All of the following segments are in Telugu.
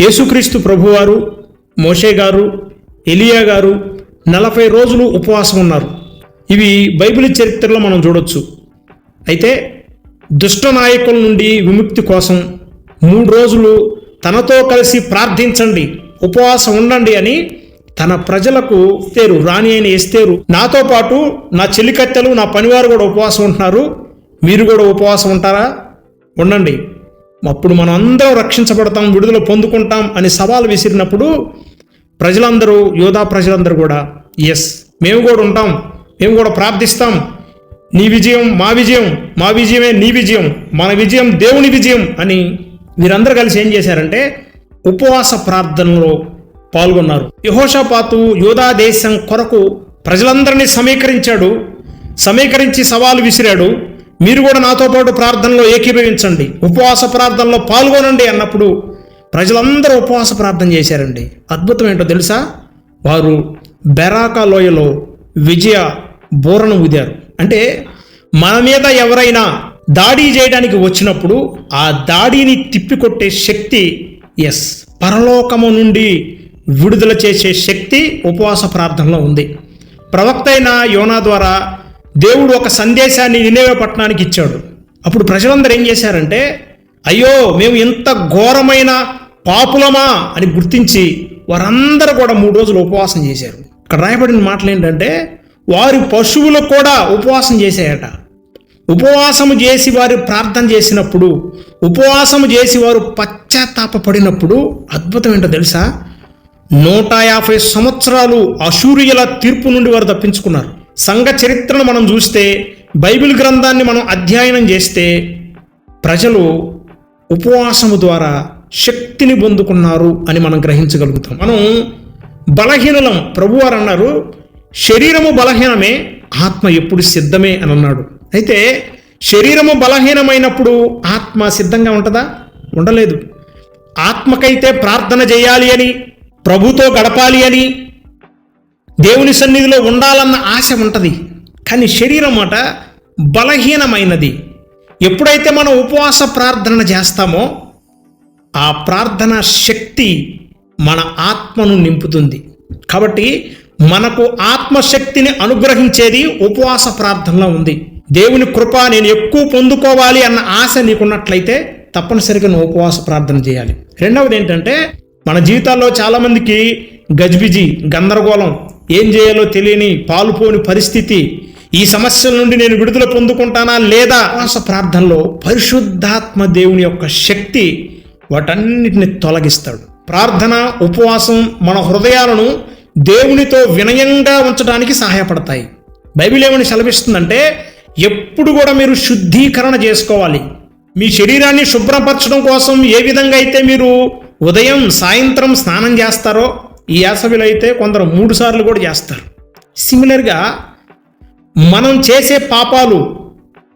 యేసుక్రీస్తు ప్రభువారు మోషే గారు ఎలియా గారు నలభై రోజులు ఉపవాసం ఉన్నారు. ఇవి బైబిల్ చరిత్రలో మనం చూడొచ్చు. అయితే దుష్ట నాయకుల నుండి విముక్తి కోసం మూడు రోజులు తనతో కలిసి ప్రార్థించండి ఉపవాసం ఉండండి అని తన ప్రజలకు ఎస్తేరు రాణి అయిన ఇస్తేరు నాతో పాటు నా చెల్లికత్తెలు నా పనివారు కూడా ఉపవాసం ఉంటున్నారు. మీరు కూడా ఉపవాసం ఉంటారా? ఉండండి. అప్పుడు మనం అందరం రక్షించబడతాం విడుదల పొందుకుంటాం అని సవాలు విసిరినప్పుడు ప్రజలందరూ యోధా ప్రజలందరూ కూడా ఎస్ మేము కూడా ఉంటాం మేము కూడా ప్రార్థిస్తాం. నీ విజయం మా విజయం మా విజయమే నీ విజయం మన విజయం దేవుని విజయం అని వీరందరూ కలిసి ఏం చేశారంటే ఉపవాస ప్రార్థనలో పాల్గొన్నారు. యహోషాపాతు యోధా దేశం కొరకు ప్రజలందరినీ సమీకరించాడు సమీకరించి సవాలు విసిరాడు. మీరు కూడా నాతో పాటు ప్రార్థనలో ఏకీభవించండి. ఉపవాస ప్రార్థనలో పాల్గొనండి అన్నప్పుడు ప్రజలందరూ ఉపవాస ప్రార్థన చేశారండి. అద్భుతం ఏంటో తెలుసా? వారు బెరాకా లోయలో విజయ బోరను ఊదారు. అంటే మన మీద ఎవరైనా దాడి చేయడానికి వచ్చినప్పుడు ఆ దాడిని తిప్పికొట్టే శక్తి ఎస్ పరలోకము నుండి విడుదల చేసే శక్తి ఉపవాస ప్రార్థనలో ఉంది. ప్రవక్త అయిన యోనా ద్వారా దేవుడు ఒక సందేశాన్ని నినేవే పట్టణానికి ఇచ్చాడు. అప్పుడు ప్రజలందరూ ఏం చేశారంటే అయ్యో మేము ఇంత ఘోరమైన పాపులమా అని గుర్తించి వారందరూ కూడా మూడు రోజులు ఉపవాసం చేశారు. ఇక్కడ రాయబడిన మాటలు ఏంటంటే వారి పశువులు కూడా ఉపవాసం చేశాయట. ఉపవాసము చేసి వారు ప్రార్థన చేసినప్పుడు ఉపవాసము చేసి వారు పశ్చాత్తాపడినప్పుడు అద్భుతం ఏంటో తెలుసా? నూట యాభై సంవత్సరాలు అసూరియల తీర్పు నుండి వారు తప్పించుకున్నారు. సంఘ చరిత్రను మనం చూస్తే బైబిల్ గ్రంథాన్ని మనం అధ్యయనం చేస్తే ప్రజలు ఉపవాసము ద్వారా శక్తిని పొందుకున్నారు అని మనం గ్రహించగలుగుతాం. మనం బలహీనలం ప్రభువారు అన్నారు శరీరము బలహీనమే ఆత్మ ఎప్పుడు సిద్ధమే అని అన్నాడు. అయితే శరీరము బలహీనమైనప్పుడు ఆత్మ సిద్ధంగా ఉంటుందా? ఉండలేదు. ఆత్మకైతే ప్రార్థన చేయాలి అని ప్రభుతో గడపాలి అని దేవుని సన్నిధిలో ఉండాలన్న ఆశ ఉంటుంది. కానీ శరీరం మాట బలహీనమైనది. ఎప్పుడైతే మనం ఉపవాస ప్రార్థన చేస్తామో ఆ ప్రార్థన శక్తి మన ఆత్మను నింపుతుంది. కాబట్టి మనకు ఆత్మశక్తిని అనుగ్రహించేది ఉపవాస ప్రార్థనలో ఉంది. దేవుని కృప నేను ఎక్కువ పొందుకోవాలి అన్న ఆశ నీకున్నట్లయితే తప్పనిసరిగా నువ్వు ఉపవాస ప్రార్థన చేయాలి. రెండవది ఏంటంటే మన జీవితాల్లో చాలామందికి గజిబిజి గందరగోళం ఏం చేయాలో తెలియని పాలుపోని పరిస్థితి. ఈ సమస్యల నుండి నేను విడుదల పొందుకుంటానా లేదా? ఉపవాస ప్రార్థనలో పరిశుద్ధాత్మ దేవుని యొక్క శక్తి వాటన్నిటిని తొలగిస్తాడు. ప్రార్థన ఉపవాసం మన హృదయాలను దేవునితో వినయంగా ఉంచడానికి సహాయపడతాయి. బైబిల్ ఏమని సెలవిస్తుందంటే ఎప్పుడు కూడా మీరు శుద్ధీకరణ చేసుకోవాలి. మీ శరీరాన్ని శుభ్రపరచడం కోసం ఏ విధంగా అయితే మీరు ఉదయం సాయంత్రం స్నానం చేస్తారో ఈ యాసవిలో అయితే కొందరు మూడు సార్లు కూడా చేస్తారు. సిమిలర్గా మనం చేసే పాపాలు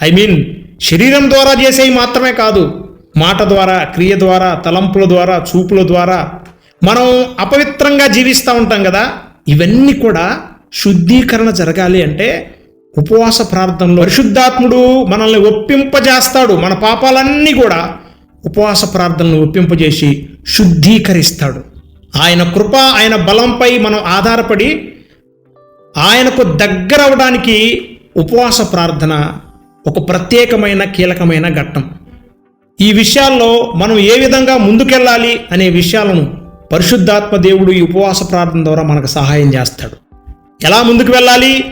ఐ మీన్ శరీరం ద్వారా చేసేవి మాత్రమే కాదు మాట ద్వారా క్రియ ద్వారా తలంపుల ద్వారా చూపుల ద్వారా మనం అపవిత్రంగా జీవిస్తూ ఉంటాం కదా ఇవన్నీ కూడా శుద్ధీకరణ జరగాలి అంటే ఉపవాస ప్రార్థనలో పరిశుద్ధాత్ముడు మనల్ని ఒప్పింపజేస్తాడు మన పాపాలన్నీ కూడా ఉపవాస ప్రార్థనలు ఒప్పింపజేసి శుద్ధీకరిస్తాడు. ఆయన కృప ఆయన బలంపై మనం ఆధారపడి ఆయనకు దగ్గర అవడానికి ఉపవాస ప్రార్థన ఒక ప్రత్యేకమైన కీలకమైన ఘట్టం. ఈ విషయాల్లో మనం ఏ విధంగా ముందుకెళ్ళాలి అనే విషయాలను పరిశుద్ధాత్మ దేవుడు ఈ ఉపవాస ప్రార్థన ద్వారా మనకు సహాయం చేస్తాడు. ఎలా ముందుకు వెళ్ళాలి?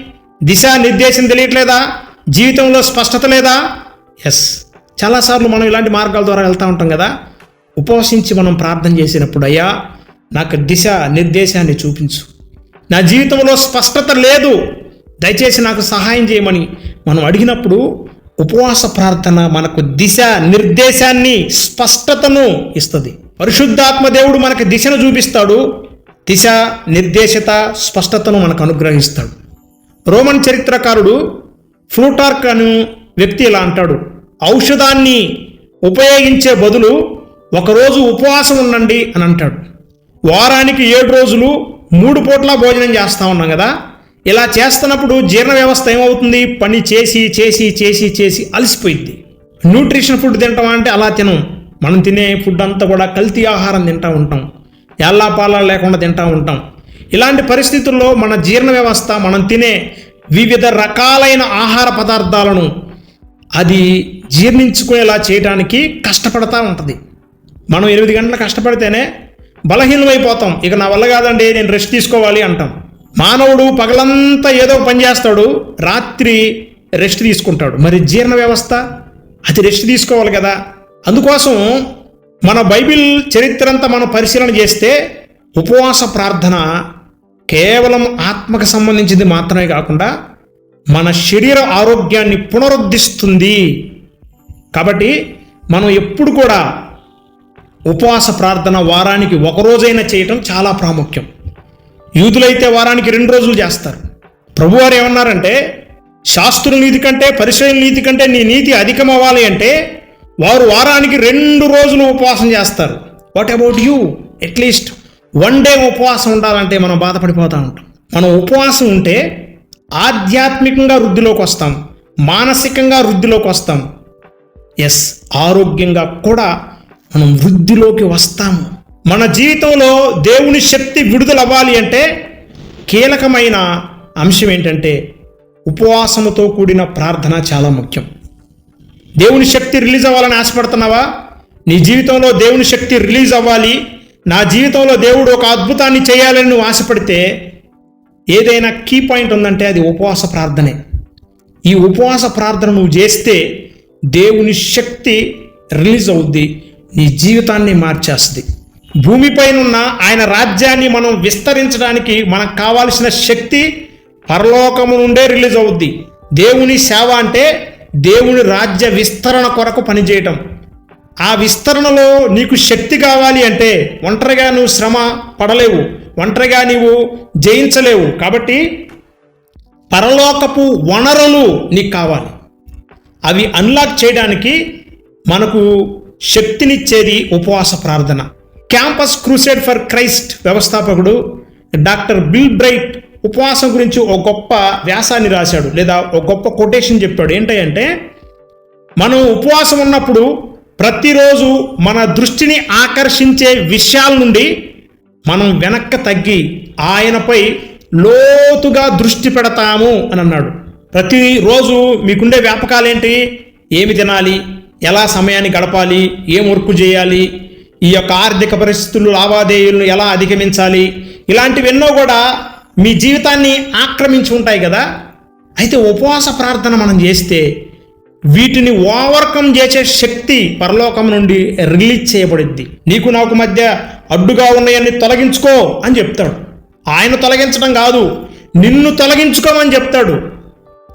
దిశా నిర్దేశం తెలియట్లేదా? జీవితంలో స్పష్టత లేదా? ఎస్ చాలాసార్లు మనం ఇలాంటి మార్గాల ద్వారా వెళ్తూ ఉంటాం కదా. ఉపవసించి మనం ప్రార్థన చేసినప్పుడు అయ్యా నాకు దిశ నిర్దేశాన్ని చూపించు. నా జీవితంలో స్పష్టత లేదు. దయచేసి నాకు సహాయం చేయమని మనం అడిగినప్పుడు ఉపవాస ప్రార్థన మనకు దిశ నిర్దేశాన్ని స్పష్టతను ఇస్తుంది. పరిశుద్ధాత్మ దేవుడు మనకు దిశను చూపిస్తాడు. దిశ నిర్దేశత స్పష్టతను మనకు అనుగ్రహిస్తాడు. రోమన్ చరిత్రకారుడు ఫ్లూటార్క్ అను వ్యక్తి ఇలా అంటాడు. ఔషధాన్ని ఉపయోగించే బదులు ఒకరోజు ఉపవాసం ఉండండి అని అంటాడు. వారానికి ఏడు రోజులు మూడు పూట్ల భోజనం చేస్తూ ఉన్నాం కదా. ఇలా చేస్తున్నప్పుడు జీర్ణ వ్యవస్థ ఏమవుతుంది? పని చేసి చేసి చేసి చేసి అలసిపోయింది న్యూట్రిషన్ ఫుడ్ తింటామా అంటే అలా తినం. మనం తినే ఫుడ్ అంతా కూడా కల్తీ ఆహారం తింటూ ఉంటాం. ఎల్లాపాలా లేకుండా తింటూ ఉంటాం. ఇలాంటి పరిస్థితుల్లో మన జీర్ణ వ్యవస్థ మనం తినే వివిధ రకాలైన ఆహార పదార్థాలను అది జీర్ణించుకునేలా చేయడానికి కష్టపడతా ఉంటుంది. మనం ఎనిమిది గంటలు కష్టపడితేనే బలహీనమైపోతాం. ఇక నా వల్ల కాదండి నేను రెస్ట్ తీసుకోవాలి అంటాం. మానవుడు పగలంతా ఏదో పని చేస్తాడు రాత్రి రెస్ట్ తీసుకుంటాడు. మరి జీర్ణ వ్యవస్థ? అది రెస్ట్ తీసుకోవాలి కదా. అందుకోసం మన బైబిల్ చరిత్ర అంతా మనం పరిశీలన చేస్తే ఉపవాస ప్రార్థన కేవలం ఆత్మకు సంబంధించింది మాత్రమే కాకుండా మన శరీర ఆరోగ్యాన్ని పునరుద్ధరిస్తుంది కాబట్టి మనం ఎప్పుడు కూడా ఉపవాస ప్రార్థన వారానికి ఒకరోజైనా చేయటం చాలా ప్రాముఖ్యం. యూదులైతే వారానికి రెండు రోజులు చేస్తారు. ప్రభువారు ఏమన్నారంటే శాస్త్రుల నీతి కంటే పరిశీలన నీతి కంటే నీ నీతి అధికం అవ్వాలి అంటే వారు వారానికి రెండు రోజులు ఉపవాసం చేస్తారు. What about you at least one day ఉపవాసం ఉండాలంటే మనం బాధపడిపోతూ ఉంటాం. మనం ఉపవాసం ఉంటే ఆధ్యాత్మికంగా వృద్ధిలోకి వస్తాం. మానసికంగా వృద్ధిలోకి వస్తాం. ఎస్ ఆరోగ్యంగా కూడా మనం వృద్ధిలోకి వస్తాము. మన జీవితంలో దేవుని శక్తి విడుదల అవ్వాలి అంటే కీలకమైన అంశం ఏంటంటే ఉపవాసముతో కూడిన ప్రార్థన చాలా ముఖ్యం. దేవుని శక్తి రిలీజ్ అవ్వాలని ఆశపడుతున్నావా? నీ జీవితంలో దేవుని శక్తి రిలీజ్ అవ్వాలి. నా జీవితంలో దేవుడు ఒక అద్భుతాన్ని చేయాలని నువ్వు ఆశపడితే ఏదైనా కీ పాయింట్ ఉందంటే అది ఉపవాస ప్రార్థనే. ఈ ఉపవాస ప్రార్థన నువ్వు చేస్తే దేవుని శక్తి రిలీజ్ అవుద్ది. నీ జీవితాన్ని మార్చేస్తుంది. భూమిపైనున్న ఆయన రాజ్యాన్ని మనం విస్తరించడానికి మనకు కావాల్సిన శక్తి పరలోకము నుండే రిలీజ్ అవుద్ది. దేవుని సేవ అంటే దేవుని రాజ్య విస్తరణ కొరకు పనిచేయటం. ఆ విస్తరణలో నీకు శక్తి కావాలి అంటే ఒంటరిగా నువ్వు శ్రమ పడలేవు. ఒంటరిగా నీవు జయించలేవు. కాబట్టి పరలోకపు వనరులు నీకు కావాలి. అవి అన్లాక్ చేయడానికి మనకు శక్తినిచ్చేది ఉపవాస ప్రార్థన. క్యాంపస్ క్రూసేడ్ ఫర్ క్రైస్ట్ వ్యవస్థాపకుడు డాక్టర్ బిల్ బ్రైట్ ఉపవాసం గురించి ఒక గొప్ప వ్యాసాన్ని రాశాడు లేదా ఒక గొప్ప కొటేషన్ చెప్పాడు. ఏంటంటే మనం ఉపవాసం ఉన్నప్పుడు ప్రతిరోజు మన దృష్టిని ఆకర్షించే విషయాల నుండి మనం వెనక్కి తగ్గి ఆయనపై లోతుగా దృష్టి పెడతాము అని అన్నాడు. ప్రతిరోజు మీకుండే వ్యాపకాలేంటి? ఏమి తినాలి? ఎలా సమయాన్ని గడపాలి ఏం వర్క్ చేయాలి ఈ యొక్క ఆర్థిక పరిస్థితులు లావాదేవీలను ఎలా అధిగమించాలి ఇలాంటివెన్నో కూడా మీ జీవితాన్ని ఆక్రమించి ఉంటాయి కదా. అయితే ఉపవాస ప్రార్థన మనం చేస్తే వీటిని ఓవర్కమ్ చేసే శక్తి పరలోకం నుండి రిలీజ్ చేయబడిద్ది. నీకు నాకు మధ్య అడ్డుగా ఉన్నాయన్ని తొలగించుకో అని చెప్తాడు. ఆయన తొలగించడం కాదు నిన్ను తొలగించుకోమని చెప్తాడు.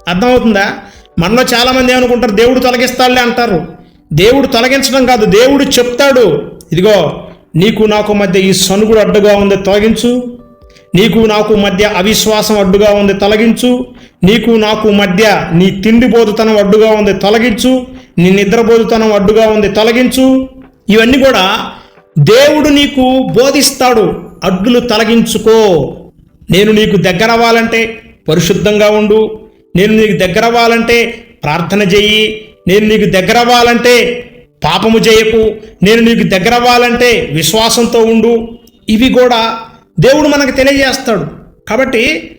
అర్థమవుతుందా? మనలో చాలామంది ఏమనుకుంటారు? దేవుడు తొలగిస్తాడులే అంటారు. దేవుడు తొలగించడం కాదు దేవుడు చెప్తాడు. ఇదిగో నీకు నాకు మధ్య ఈ సనుగుడు అడ్డుగా ఉంది తొలగించు. నీకు నాకు మధ్య అవిశ్వాసం అడ్డుగా ఉంది తొలగించు. నీకు నాకు మధ్య నీ తిండిబోతుతనం అడ్డుగా ఉంది తొలగించు. నీ నిద్రబోధుతనం అడ్డుగా ఉంది తొలగించు. ఇవన్నీ కూడా దేవుడు నీకు బోధిస్తాడు అడ్డులు తొలగించుకో. నేను నీకు దగ్గర అవ్వాలంటే పరిశుద్ధంగా ఉండు. నేను నీకు దగ్గర అవ్వాలంటే ప్రార్థన చెయ్యి. నేను నీకు దగ్గర అవ్వాలంటే పాపము చేయకు. నేను నీకు దగ్గర అవ్వాలంటే విశ్వాసంతో ఉండు. ఇవి కూడా దేవుడు మనకు తెలియజేస్తాడు. కాబట్టి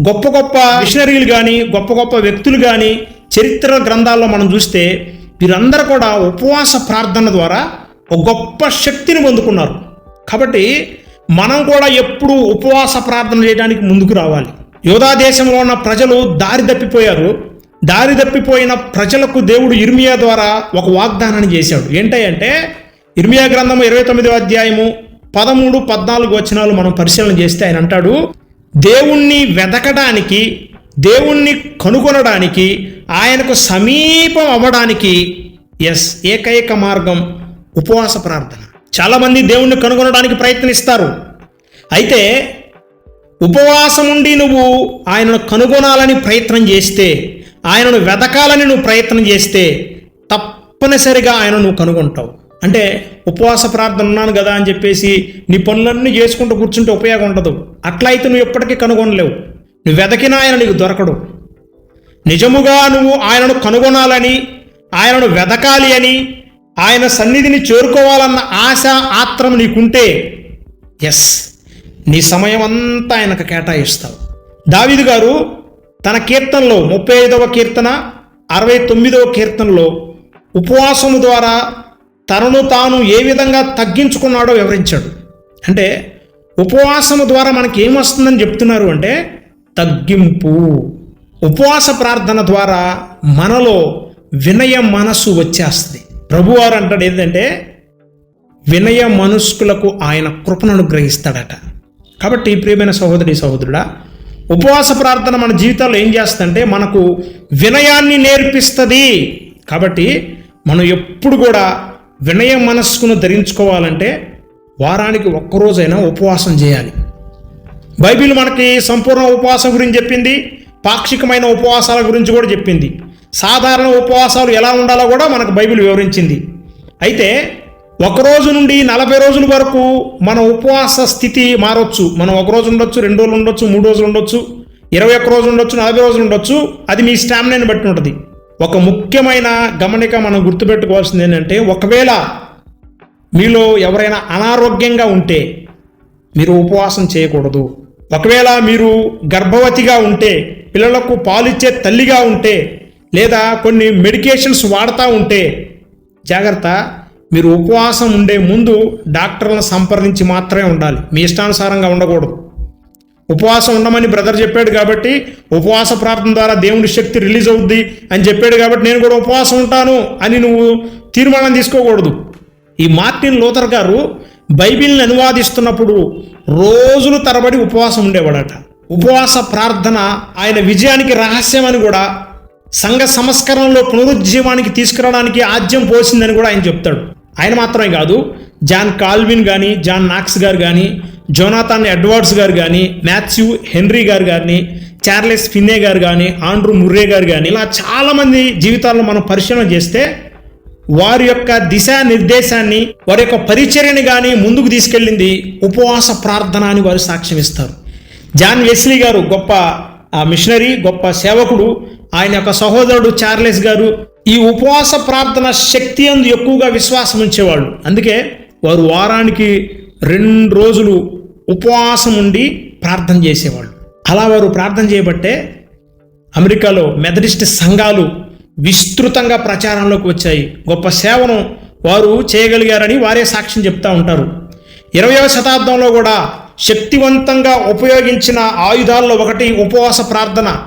గొప్ప గొప్ప మిషనరీలు కానీ గొప్ప గొప్ప వ్యక్తులు కానీ చరిత్ర గ్రంథాల్లో మనం చూస్తే వీరందరూ కూడా ఉపవాస ప్రార్థన ద్వారా ఒక గొప్ప శక్తిని పొందుకున్నారు. కాబట్టి మనం కూడా ఎప్పుడు ఉపవాస ప్రార్థన చేయడానికి ముందుకు రావాలి. యోధా దేశంలో ఉన్న ప్రజలు దారి తప్పిపోయారు. దారి తప్పిపోయిన ప్రజలకు దేవుడు ఇర్మియా ద్వారా ఒక వాగ్దానాన్ని చేశాడు. ఏంటంటే ఇర్మియా గ్రంథం ఇరవై తొమ్మిదో అధ్యాయము పదమూడు పద్నాలుగు వచనాలు మనం పరిశీలన చేస్తే ఆయన అంటాడు దేవుణ్ణి వెతకడానికి దేవుణ్ణి కనుగొనడానికి ఆయనకు సమీపం అవ్వడానికి ఎస్ ఏకైక మార్గం ఉపవాస ప్రార్థన. చాలామంది దేవుణ్ణి కనుగొనడానికి ప్రయత్నిస్తారు. అయితే ఉపవాసం ఉండి నువ్వు ఆయనను కనుగొనాలని ప్రయత్నం చేస్తే ఆయనను వెతకాలని నువ్వు ప్రయత్నం చేస్తే తప్పనిసరిగా ఆయన నువ్వు కనుగొంటావు. అంటే ఉపవాస ప్రార్థన ఉన్నాను కదా అని చెప్పేసి నీ పనులన్నీ చేసుకుంటూ కూర్చుంటే ఉపయోగం ఉండదు. అట్లయితే నువ్వు ఎప్పటికీ కనుగొనలేవు. నువ్వు వెతకినా ఆయన నీకు దొరకడు. నిజముగా నువ్వు ఆయనను కనుగొనాలని ఆయనను వెతకాలి అని ఆయన సన్నిధిని చేరుకోవాలన్న ఆశ ఆత్రం నీకుంటే ఎస్ నీ సమయం అంతా ఆయనకు కేటాయిస్తావు. దావిదు గారు తన కీర్తనలో ముప్పై ఐదవ కీర్తన అరవై తొమ్మిదవ కీర్తనలో ఉపవాసము ద్వారా తనను తాను ఏ విధంగా తగ్గించుకున్నాడో వివరించాడు. అంటే ఉపవాసము ద్వారా మనకి ఏమొస్తుందని చెప్తున్నారు అంటే తగ్గింపు. ఉపవాస ప్రార్థన ద్వారా మనలో వినయ మనస్సు వచ్చేస్తుంది. ప్రభువారు అంటాడు ఏంటంటే వినయ మనస్కులకు ఆయన కృపను అనుగ్రహిస్తాడట. కాబట్టి ప్రియమైన సహోదరి సహోదరుడా ఉపవాస ప్రార్థన మన జీవితాల్లో ఏం చేస్తుందంటే మనకు వినయాన్ని నేర్పిస్తుంది. కాబట్టి మనం ఎప్పుడు కూడా వినయ మనస్కును ధరించుకోవాలంటే వారానికి ఒక్కరోజైనా ఉపవాసం చేయాలి. బైబిల్ మనకి సంపూర్ణ ఉపవాసం గురించి చెప్పింది పాక్షికమైన ఉపవాసాల గురించి కూడా చెప్పింది. సాధారణ ఉపవాసాలు ఎలా ఉండాలో కూడా మనకు బైబిల్ వివరించింది. అయితే ఒక రోజు నుండి నలభై రోజుల వరకు మన ఉపవాస స్థితి మారొచ్చు. మనం ఒక రోజు ఉండొచ్చు రెండు రోజులు ఉండొచ్చు మూడు రోజులు ఉండొచ్చు ఇరవై ఒక్క రోజు ఉండొచ్చు నలభై రోజులు ఉండొచ్చు అది మీ స్టామినాని బట్టి ఉంటుంది. ఒక ముఖ్యమైన గమనిక మనం గుర్తుపెట్టుకోవాల్సింది ఏంటంటే ఒకవేళ మీలో ఎవరైనా అనారోగ్యంగా ఉంటే మీరు ఉపవాసం చేయకూడదు. ఒకవేళ మీరు గర్భవతిగా ఉంటే పిల్లలకు పాలిచ్చే తల్లిగా ఉంటే లేదా కొన్ని మెడికేషన్స్ వాడుతూ ఉంటే జాగ్రత్త మీరు ఉపవాసం ఉండే ముందు డాక్టర్లను సంప్రదించి మాత్రమే ఉండాలి. మీ ఇష్టానుసారంగా ఉండకూడదు. ఉపవాసం ఉండమని బ్రదర్ చెప్పాడు కాబట్టి ఉపవాస ప్రార్థన ద్వారా దేవుని శక్తి రిలీజ్ అవుద్ది అని చెప్పాడు కాబట్టి నేను కూడా ఉపవాసం ఉంటాను అని నువ్వు తీర్మానం తీసుకోకూడదు. ఈ మార్టిన్ లూథర్ గారు బైబిల్ని అనువాదిస్తున్నప్పుడు రోజులు తరబడి ఉపవాసం ఉండేవాడట. ఉపవాస ప్రార్థన ఆయన విజయానికి రహస్యం అని కూడా సంఘ సంస్కరణలో పునరుజ్జీవానికి తీసుకురావడానికి ఆద్యం పోసిందని కూడా ఆయన చెప్తాడు. ఆయన మాత్రమే కాదు జాన్ కాల్విన్ కానీ జాన్ నాక్స్ గారు కానీ జోనాథాన్ ఎడ్వర్డ్స్ గారు కానీ మాథ్యూ హెన్రీ గారు కానీ చార్లెస్ ఫిన్నే గారు కానీ ఆండ్రూ ముర్రే గారు కానీ ఇలా చాలామంది జీవితాల్లో మనం పరిశీలన చేస్తే వారి యొక్క దిశానిర్దేశాన్ని వారి యొక్క పరిచర్యని కానీ ముందుకు తీసుకెళ్ళింది ఉపవాస ప్రార్థన అని వారు సాక్ష్యం ఇస్తారు. జాన్ వెస్లీ గారు గొప్ప ఆ మిషనరీ గొప్ప సేవకుడు. ఆయన యొక్క సహోదరుడు చార్లెస్ గారు ఈ ఉపవాస ప్రార్థన శక్తి అందు ఎక్కువగా విశ్వాసం ఉంచేవాళ్ళు. అందుకే వారు వారానికి రెండు రోజులు ఉపవాసం ఉండి ప్రార్థన చేసేవాళ్ళు. అలా వారు ప్రార్థన చేయబట్టే అమెరికాలో మెథడిస్ట్ సంఘాలు విస్తృతంగా ప్రచారంలోకి వచ్చాయి. గొప్ప సేవను వారు చేయగలిగారని వారే సాక్ష్యం చెప్తా ఉంటారు. ఇరవయవ శతాబ్దంలో కూడా శక్తివంతంగా ఉపయోగించిన ఆయుధాల్లో ఒకటి ఉపవాస ప్రార్థన.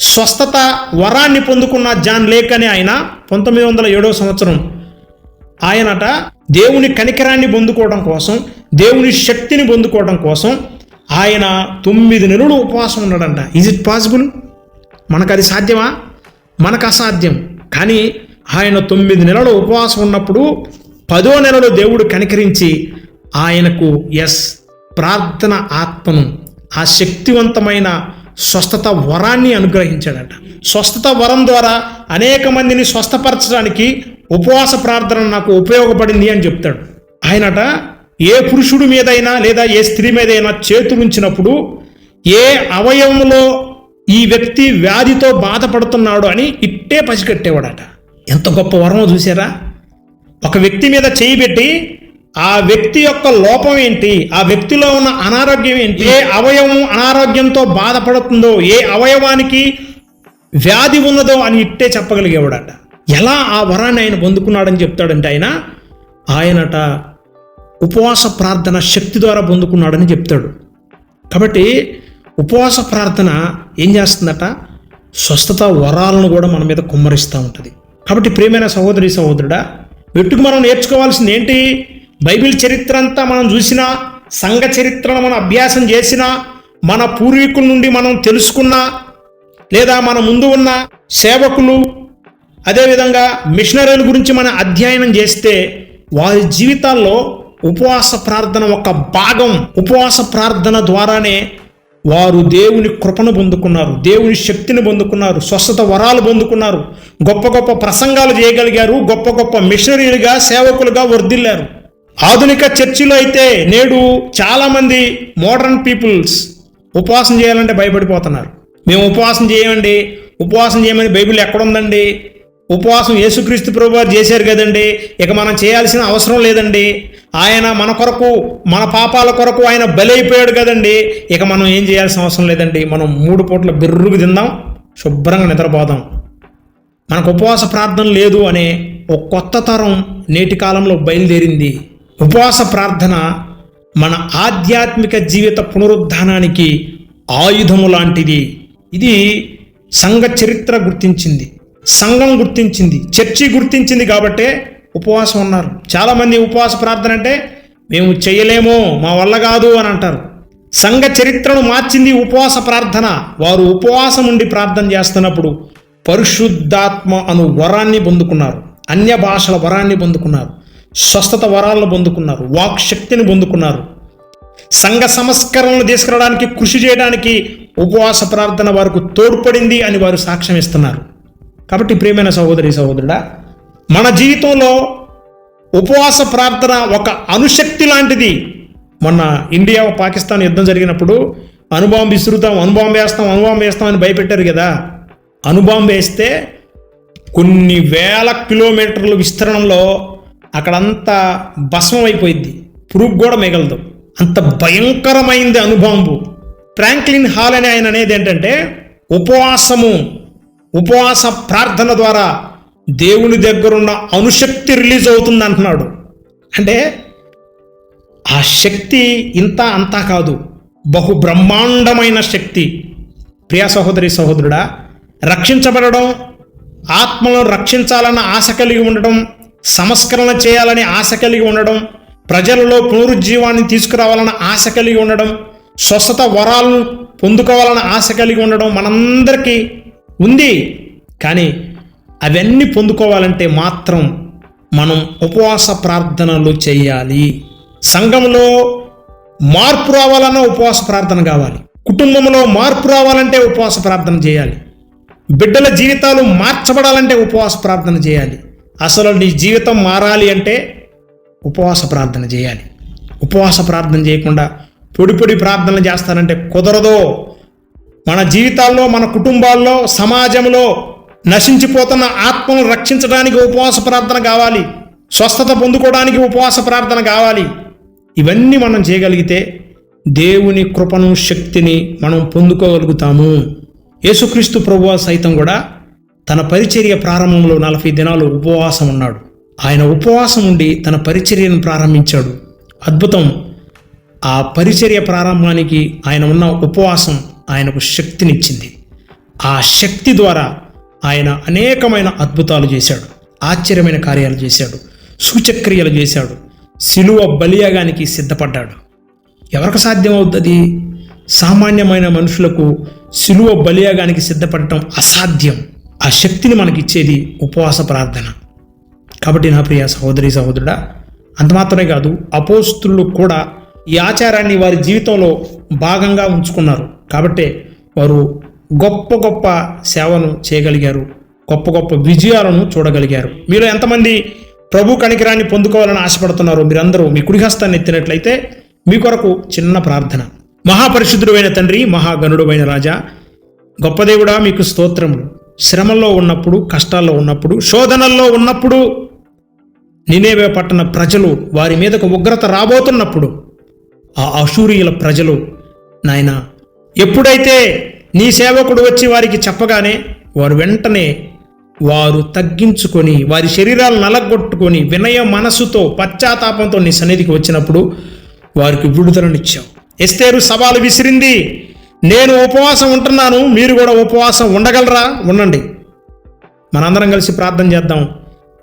స్వస్థత వరాన్ని పొందుకున్న జాన్ లేక్ అని ఆయన పంతొమ్మిది వందల ఏడవ సంవత్సరం ఆయనట దేవుని కనికరాన్ని పొందుకోవడం కోసం దేవుని శక్తిని పొందుకోవడం కోసం ఆయన తొమ్మిది నెలలు ఉపవాసం ఉన్నాడంట. ఈజ్ ఇట్ పాసిబుల్ మనకు అది సాధ్యమా? మనకు అసాధ్యం. కానీ ఆయన తొమ్మిది నెలలు ఉపవాసం ఉన్నప్పుడు పదో నెలలో దేవుడు కనికరించి ఆయనకు ఎస్ ప్రార్థన ఆత్మను ఆ శక్తివంతమైన స్వస్థత వరాన్ని అనుగ్రహించాడట. స్వస్థత వరం ద్వారా అనేక మందిని స్వస్థపరచడానికి ఉపవాస ప్రార్థన నాకు ఉపయోగపడింది అని చెప్తాడు. ఆయనట ఏ పురుషుడి మీదైనా లేదా ఏ స్త్రీ మీదైనా చేతులుంచినప్పుడు ఏ అవయవంలో ఈ వ్యక్తి వ్యాధితో బాధపడుతున్నాడు అని ఇట్టే పసిగట్టేవాడట. ఎంత గొప్ప వరమో చూసారా? ఒక వ్యక్తి మీద చేయి పెట్టి ఆ వ్యక్తి యొక్క లోపం ఏంటి? ఆ వ్యక్తిలో ఉన్న అనారోగ్యం ఏంటి? ఏ అవయవం అనారోగ్యంతో బాధపడుతుందో ఏ అవయవానికి వ్యాధి ఉన్నదో అని ఇట్టే చెప్పగలిగేవాడట. ఎలా ఆ వరాన్ని ఆయన పొందుకున్నాడని చెప్తాడంటే ఆయన ఆయనట ఉపవాస ప్రార్థన శక్తి ద్వారా పొందుకున్నాడని చెప్తాడు. కాబట్టి ఉపవాస ప్రార్థన ఏం చేస్తుందట? స్వస్థత వరాలను కూడా మన మీద కుమ్మరిస్తూ ఉంటుంది. కాబట్టి ప్రియమైన సహోదరి సహోదరుడా వెట్టుకు మనం నేర్చుకోవాల్సింది ఏంటి? బైబిల్ చరిత్ర అంతా మనం చూసినా సంఘ చరిత్రను మనం అభ్యాసం చేసినా మన పూర్వీకుల నుండి మనం తెలుసుకున్నా లేదా మన ముందు ఉన్న సేవకులు అదేవిధంగా మిషనరీల గురించి మనం అధ్యయనం చేస్తే వారి జీవితాల్లో ఉపవాస ప్రార్థన ఒక భాగం. ఉపవాస ప్రార్థన ద్వారానే వారు దేవుని కృపను పొందుకున్నారు దేవుని శక్తిని పొందుకున్నారు స్వస్థత వరాలు పొందుకున్నారు గొప్ప గొప్ప ప్రసంగాలు చేయగలిగారు గొప్ప గొప్ప మిషనరీలుగా సేవకులుగా వర్ధిల్లారు. ఆధునిక చర్చిలో అయితే నేడు చాలామంది మోడర్న్ పీపుల్స్ ఉపవాసం చేయాలంటే భయపడిపోతున్నారు. మేము ఉపవాసం చేయమండి ఉపవాసం చేయమని బైబిల్ ఎక్కడుందండి? ఉపవాసం యేసుక్రీస్తు ప్రభు వారు చేశారు కదండి ఇక మనం చేయాల్సిన అవసరం లేదండి. ఆయన మన కొరకు మన పాపాల కొరకు ఆయన బలైపోయాడు కదండి ఇక మనం ఏం చేయాల్సిన అవసరం లేదండి. మనం మూడు పూట్ల బిర్రుకు తిందాం శుభ్రంగా నిద్రపోదాం. మనకు ఉపవాస ప్రార్థన లేదు అనే ఒక కొత్త తరం నేటి కాలంలో బయలుదేరింది. ఉపవాస ప్రార్థన మన ఆధ్యాత్మిక జీవిత పునరుద్ధానానికి ఆయుధము లాంటిది. ఇది సంఘ చరిత్ర గుర్తించింది. సంఘం గుర్తించింది. చర్చి గుర్తించింది కాబట్టే ఉపవాసం ఉన్నారు చాలామంది ఉపవాస ప్రార్థన అంటే మేము చేయలేమో మా వల్ల కాదు అని అంటారు. సంఘ చరిత్రను మార్చింది ఉపవాస ప్రార్థన. వారు ఉపవాసం ఉండి ప్రార్థన చేస్తున్నప్పుడు పరిశుద్ధాత్మ అను వరాన్ని పొందుకున్నారు. అన్య భాషల వరాన్ని పొందుకున్నారు. స్వస్థత వరాలను పొందుకున్నారు వాక్ శక్తిని పొందుకున్నారు. సంఘ సంస్కరణలు తీసుకురావడానికి కృషి చేయడానికి ఉపవాస ప్రార్థన వారికి తోడ్పడింది అని వారు సాక్ష్యం ఇస్తున్నారు. కాబట్టి ప్రియమైన సహోదరి సహోదరుడా మన జీవితంలో ఉపవాస ప్రార్థన ఒక అణుశక్తి లాంటిది. మొన్న ఇండియా పాకిస్తాన్ యుద్ధం జరిగినప్పుడు అనుభవం విసురుతాం అనుభవం వేస్తాం అనుభవం వేస్తాం అని భయపెట్టారు కదా. అనుభవం వేస్తే కొన్ని వేల కిలోమీటర్ల విస్తరణలో అక్కడంతా భస్మం అయిపోయింది పురుగు కూడా మిగలదు. అంత భయంకరమైంది అనుబాంబు ఫ్రాంక్లిన్ హాల్ అని ఆయన అనేది ఏంటంటే ఉపవాసము ఉపవాస ప్రార్థన ద్వారా దేవుని దగ్గరున్న అనుశక్తి రిలీజ్ అవుతుంది అంటున్నాడు. అంటే ఆ శక్తి ఇంత అంతా కాదు. బహు బ్రహ్మాండమైన శక్తి. ప్రియ సహోదరి సహోదరుడా రక్షించబడడం ఆత్మలను రక్షించాలన్న ఆశ కలిగి ఉండడం సంస్కరణ చేయాలని ఆశ కలిగి ఉండడం ప్రజలలో పునరుజ్జీవాన్ని తీసుకురావాలన్న ఆశ కలిగి ఉండడం స్వస్థత వరాలను పొందుకోవాలన్న ఆశ కలిగి ఉండడం మనందరికీ ఉంది. కానీ అవన్నీ పొందుకోవాలంటే మాత్రం మనం ఉపవాస ప్రార్థనలు చేయాలి. సంఘంలో మార్పు రావాలన్నా ఉపవాస ప్రార్థన కావాలి. కుటుంబంలో మార్పు రావాలంటే ఉపవాస ప్రార్థన చేయాలి. బిడ్డల జీవితాలు మార్చబడాలంటే ఉపవాస ప్రార్థన చేయాలి. అసలు నీ జీవితం మారాలి అంటే ఉపవాస ప్రార్థన చేయాలి. ఉపవాస ప్రార్థన చేయకుండా పొడి పొడి ప్రార్థనలు చేస్తానంటే కుదరదో. మన జీవితాల్లో మన కుటుంబాల్లో సమాజంలో నశించిపోతున్న ఆత్మను రక్షించడానికి ఉపవాస ప్రార్థన కావాలి. స్వస్థత పొందుకోవడానికి ఉపవాస ప్రార్థన కావాలి. ఇవన్నీ మనం చేయగలిగితే దేవుని కృపను శక్తిని మనం పొందుకోగలుగుతాము. యేసుక్రీస్తు ప్రభువా సైతం కూడా తన పరిచర్య ప్రారంభంలో నలభై దినాలు ఉపవాసం ఉన్నాడు. ఆయన ఉపవాసం ఉండి తన పరిచర్యను ప్రారంభించాడు. అద్భుతం! ఆ పరిచర్య ప్రారంభానికి ఆయన ఉన్న ఉపవాసం ఆయనకు శక్తినిచ్చింది. ఆ శక్తి ద్వారా ఆయన అనేకమైన అద్భుతాలు చేశాడు. ఆశ్చర్యమైన కార్యాలు చేశాడు. సూచక్రియలు చేశాడు. శిలువ బలియాగానికి సిద్ధపడ్డాడు. ఎవరికి సాధ్యమవుతుంది? సామాన్యమైన మనుషులకు శిలువ బలియాగానికి సిద్ధపడటం అసాధ్యం. ఆ శక్తిని మనకిచ్చేది ఉపవాస ప్రార్థన. కాబట్టి నా ప్రియ సహోదరి సహోదరుడా అంత మాత్రమే కాదు అపోస్తులు కూడా ఈ ఆచారాన్ని వారి జీవితంలో భాగంగా ఉంచుకున్నారు. కాబట్టే వారు గొప్ప గొప్ప సేవను చేయగలిగారు గొప్ప గొప్ప విజయాలను చూడగలిగారు. మీరు ఎంతమంది ప్రభు కణికిరాన్ని పొందుకోవాలని ఆశపడుతున్నారో మీరందరూ మీ కుడిహస్తాన్ని ఎత్తినట్లయితే మీ కొరకు చిన్న ప్రార్థన. మహాపరిశుద్ధుడైన తండ్రి మహాగణుడువైన రాజా గొప్ప దేవుడా మీకు స్తోత్రములు. శ్రమల్లో ఉన్నప్పుడు కష్టాల్లో ఉన్నప్పుడు శోధనల్లో ఉన్నప్పుడు నినేవే పట్టణ ప్రజలు వారి మీదకు ఉగ్రత రాబోతున్నప్పుడు ఆ అశూరియుల ప్రజలు నాయన ఎప్పుడైతే నీ సేవకుడు వచ్చి వారికి చెప్పగానే వారు వెంటనే వారు తగ్గించుకొని వారి శరీరాలు నలగొట్టుకొని వినయ మనసుతో పశ్చాత్తాపంతో నీ సన్నిధికి వచ్చినప్పుడు వారికి విడుదలనిచ్చావు ఎస్తేరు సవాలు విసిరింది. నేను ఉపవాసం ఉంటున్నాను మీరు కూడా ఉపవాసం ఉండగలరా? ఉండండి. మనందరం కలిసి ప్రార్థన చేద్దాం.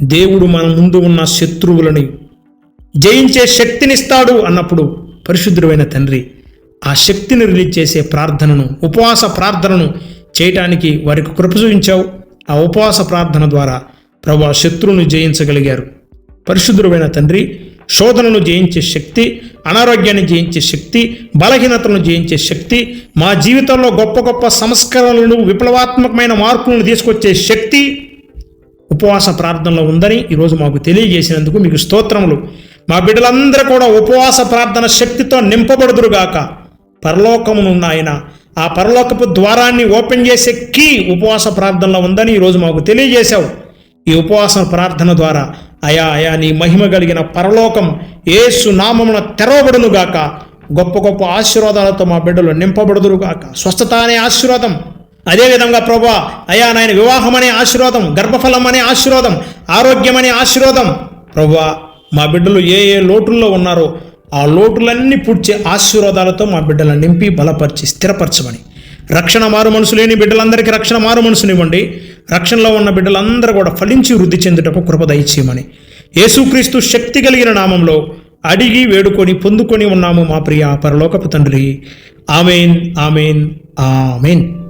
దేవుడు మన ముందు ఉన్న శత్రువులని జయించే శక్తినిస్తాడు అన్నప్పుడు పరిశుద్ధుడైన తండ్రి ఆ శక్తిని రిలీజ్ చేసే ప్రార్థనను ఉపవాస ప్రార్థనను చేయటానికి వారికి కృప చూపించావు. ఆ ఉపవాస ప్రార్థన ద్వారా ప్రభు శత్రువును జయించగలిగారు. పరిశుద్ధుడైన తండ్రి శోధనను జయించే శక్తి అనారోగ్యాన్ని జయించే శక్తి బలహీనతలను జయించే శక్తి మా జీవితంలో గొప్ప గొప్ప సంస్కరణలను విప్లవాత్మకమైన మార్పులను తీసుకొచ్చే శక్తి ఉపవాస ప్రార్థనలో ఉందని ఈరోజు మాకు తెలియజేసినందుకు మీకు స్తోత్రములు. మా బిడ్డలందరూ కూడా ఉపవాస ప్రార్థన శక్తితో నింపబడుదురుగాక. పరలోకమునున్న ఆయన ఆ పరలోకపు ద్వారాన్ని ఓపెన్ చేసే కీ ఉపవాస ప్రార్థనలో ఉందని ఈరోజు మాకు తెలియజేశావు. ఈ ఉపవాసం ప్రార్థన ద్వారా అయా అయా నీ మహిమ కలిగిన పరలోకం ఏసు నామమున తెరవబడునుగాక గొప్ప గొప్ప ఆశీర్వాదాలతో మా బిడ్డలు నింపబడుదురుగాక స్వస్థత అనే ఆశీర్వాదం. అదేవిధంగా ప్రభా అయా నాయన వివాహం అనే ఆశీర్వాదం గర్భఫలం అనే ఆశీర్వాదం ఆరోగ్యం అనే ఆశీర్వాదం. ప్రభా మా బిడ్డలు ఏ ఏ లోటుల్లో ఉన్నారో ఆ లోటులన్నీ పుడ్చే ఆశీర్వాదాలతో మా బిడ్డలను నింపి బలపరిచి స్థిరపరచమని. రక్షణ మారు మనసు లేని బిడ్డలందరికీ రక్షణ మారు మనసునివ్వండి. రక్షణలో ఉన్న బిడ్డలందరూ కూడా ఫలించి వృద్ధి చెందుటకు కృప దయచేయమని. యేసుక్రీస్తు శక్తి కలిగిన నామంలో అడిగి వేడుకొని పొందుకొని ఉన్నాము మా ప్రియ పరలోకపు తండ్రి. Amen amen amen.